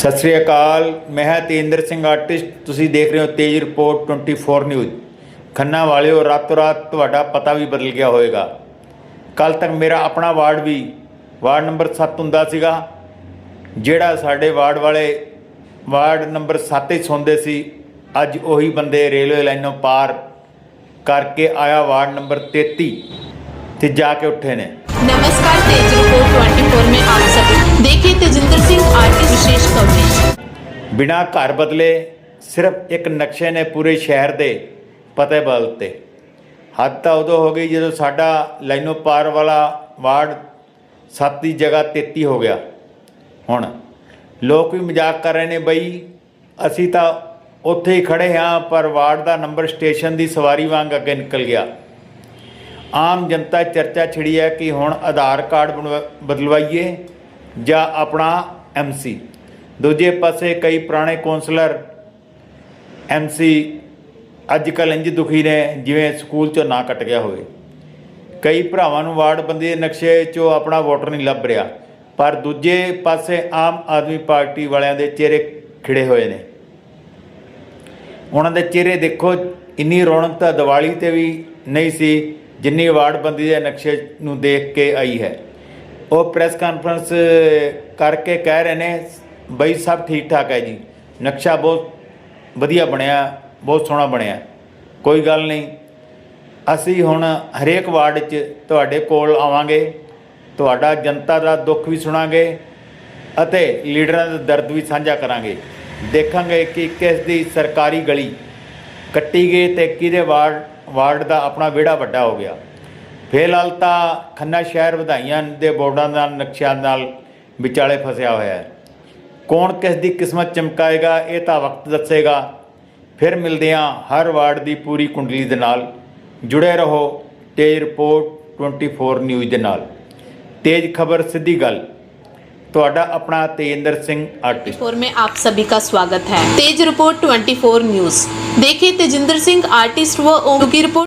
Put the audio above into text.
ਸਤਿ ਸ੍ਰੀ ਅਕਾਲ, ਮੈਂ ਹਾਂ ਤੇਂਦਰ ਸਿੰਘ ਆਰਟਿਸਟ, ਤੁਸੀਂ ਦੇਖ ਰਹੇ ਹੋ ਤੇਜ ਰਿਪੋਰਟ 24 ਨਿਊਜ਼ ਖੰਨਾ ਵਾਲਿਓ, ਰਾਤੋਂ ਰਾਤ ਤੁਹਾਡਾ ਪਤਾ ਵੀ ਬਦਲ ਗਿਆ ਹੋਵੇਗਾ। ਕੱਲ ਤੱਕ ਮੇਰਾ ਆਪਣਾ ਵਾਰਡ ਵੀ, ਵਾਰਡ ਨੰਬਰ 7 ਹੁੰਦਾ ਸੀਗਾ, ਜਿਹੜਾ ਸਾਡੇ ਵਾਰਡ ਵਾਲੇ ਵਾਰਡ ਨੰਬਰ 7 ਹੀ ਸੌਂਦੇ ਸੀ, ਅੱਜ ਉਹੀ ਬੰਦੇ ਰੇਲਵੇ ਲਾਈਨੋਂ ਪਾਰ ਕਰਕੇ ਆਇਆ ਵਾਰਡ ਨੰਬਰ 33 ਤੇ ਜਾ ਕੇ ਉੱਠੇ ਨੇ। ਨਮਸਕਾਰ ਤੇਜ। ਬਿਨਾ ਘਰ ਬਦਲੇ ਸਿਰਫ ਇੱਕ ਨਕਸ਼ੇ ਨੇ ਪੂਰੇ ਸ਼ਹਿਰ ਦੇ ਪਤੇ ਬਦਲਤੇ ਹੱਦ ਤਾਂ ਉਦੋਂ ਹੋ ਗਈ ਜਦੋਂ ਸਾਡਾ ਲਾਈਨੋ ਪਾਰ ਵਾਲਾ ਵਾਰਡ 7 ਦੀ ਜਗ੍ਹਾ 33 ਹੋ ਗਿਆ। ਹੁਣ ਲੋਕ ਵੀ ਮਜ਼ਾਕ ਕਰ ਰਹੇ ਨੇ ਬਈ, ਅਸੀਂ ਤਾਂ ਉੱਥੇ ਹੀ ਖੜੇ ਹਾਂ, ਪਰ ਵਾਰਡ ਦਾ ਨੰਬਰ ਸਟੇਸ਼ਨ ਦੀ ਸਵਾਰੀ ਵਾਂਗ ਅੱਗੇ ਨਿਕਲ ਗਿਆ। ਆਮ ਜਨਤਾ ਚਰਚਾ ਛਿੜੀ ਹੈ ਕਿ ਹੁਣ ਆਧਾਰ ਕਾਰਡ ਬਣਵਾ- ਬਦਲਵਾਈਏ ਜਾਂ ਆਪਣਾ ਐਮਸੀ ਦੂਜੇ ਪਾਸੇ ਕਈ ਪੁਰਾਣੇ ਕੌਂਸਲਰ ਐਮਸੀ ਅੱਜ ਕੱਲ੍ਹ ਇੰਜ ਦੁਖੀ ਨੇ ਜਿਵੇਂ ਸਕੂਲ ਚੋਂ ਨਾ ਕੱਟ ਗਿਆ ਹੋਵੇ। ਕਈ ਭਰਾਵਾਂ ਨੂੰ ਵਾਰਡ ਬੰਦੀ ਦੇ ਨਕਸ਼ੇ 'ਚੋਂ ਆਪਣਾ ਵੋਟਰ ਨਹੀਂ ਲੱਭ ਰਿਹਾ, ਪਰ ਦੂਜੇ ਪਾਸੇ ਆਮ ਆਦਮੀ ਪਾਰਟੀ ਵਾਲਿਆਂ ਦੇ ਚਿਹਰੇ ਖਿੜੇ ਹੋਏ ਨੇ। ਉਹਨਾਂ ਦੇ ਚਿਹਰੇ ਦੇਖੋ, ਇੰਨੀ ਰੌਣਕ ਤਾਂ ਦੀਵਾਲੀ ਤੇ ਵੀ ਨਹੀਂ ਸੀ, ਜਿੰਨੀ ਵਾਰਡਬੰਦੀ ਦੇ ਨਕਸ਼ੇ ਨੂੰ ਦੇਖ ਕੇ ਆਈ ਹੈ। ਉਹ ਪ੍ਰੈਸ ਕਾਨਫਰੰਸ ਕਰਕੇ ਕਹਿ ਰਹੇ ਨੇ ਬਈ ਸਭ ਠੀਕ ਠਾਕ ਹੈ ਜੀ। ਨਕਸ਼ਾ ਬਹੁਤ ਵਧੀਆ ਬਣਿਆ, ਬਹੁਤ ਸੋਹਣਾ ਬਣਿਆ। ਕੋਈ ਗੱਲ ਨਹੀਂ। ਅਸੀਂ ਹੁਣ ਹਰੇਕ ਵਾਰਡ 'ਚ ਤੁਹਾਡੇ ਕੋਲ ਆਵਾਂਗੇ। ਤੁਹਾਡਾ ਜਨਤਾ ਦਾ ਦੁੱਖ ਵੀ ਸੁਣਾਂਗੇ ਅਤੇ ਲੀਡਰਾਂ ਦਾ ਦਰਦ ਵੀ ਸਾਂਝਾ ਕਰਾਂਗੇ। ਦੇਖਾਂਗੇ ਕਿ ਕਿਸ ਦੀ ਸਰਕਾਰੀ ਗਲੀ ਕੱਟੀ ਗਈ ਤੇ ਕਿਹਦੇ ਵਾਰਡ ਵਾਰਡ ਦਾ ਆਪਣਾ ਵਿਹੜਾ ਵੱਡਾ ਹੋ ਗਿਆ। ਫਿਲਹਾਲ ਤਾਂ ਖੰਨਾ ਸ਼ਹਿਰ ਵਧਾਈਆਂ ਦੇ ਬੋਰਡਾਂ ਨਾਲ, ਨਕਸ਼ਿਆਂ ਨਾਲ ਵਿਚਾਲੇ ਫਸਿਆ ਹੋਇਆ ਹੈ। ਕੌਣ ਕਿਸ ਦੀ ਕਿਸਮਤ ਚਮਕਾਏਗਾ ਇਹ ਤਾਂ ਵਕਤ ਦੱਸੇਗਾ ਫਿਰ ਮਿਲਦੇ ਹਾਂ ਹਰ ਵਾਰਡ ਦੀ ਪੂਰੀ ਕੁੰਡਲੀ ਦੇ ਨਾਲ ਜੁੜੇ ਰਹੋ ਤੇਜ ਰਿਪੋਰਟ 24 ਨਿਊਜ਼ ਦੇ ਨਾਲ ਤੇਜ ਖਬਰ ਸਿੱਧੀ ਗੱਲ ਤੁਹਾਡਾ ਆਪਣਾ ਤੇਜਿੰਦਰ ਸਿੰਘ ਆਰਟਿਸਟ और में आप सभी का स्वागत है तेज रिपोर्ट 24 न्यूज देखिए तेजिंदर सिंह आर्टिस्ट व ओम की रिपोर्ट